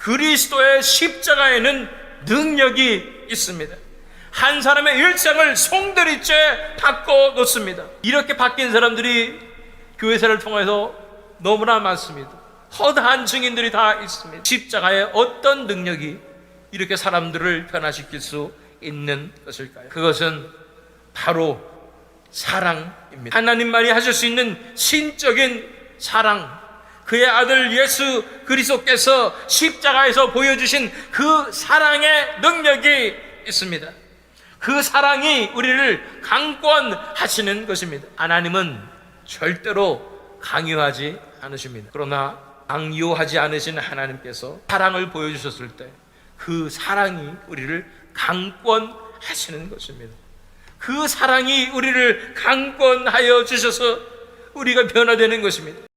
그리스도의 십자가에는 능력이 있습니다. 한 사람의 일생을 송두리째 바꿔 놓습니다. 이렇게 바뀐 사람들이 교회사를 통해서 너무나 많습니다. 허다한 증인들이 다 있습니다. 십자가의 어떤 능력이 이렇게 사람들을 변화시킬 수 있는 것일까요? 그것은 바로 사랑입니다. 하나님만이 하실 수 있는 신적인 사랑. 그의 아들 예수 그리스도께서 십자가에서 보여주신 그 사랑의 능력이 있습니다. 그 사랑이 우리를 강권하시는 것입니다. 하나님은 절대로 강요하지 않으십니다. 그러나 강요하지 않으신 하나님께서 사랑을 보여주셨을 때 그 사랑이 우리를 강권하시는 것입니다. 그 사랑이 우리를 강권하여 주셔서 우리가 변화되는 것입니다.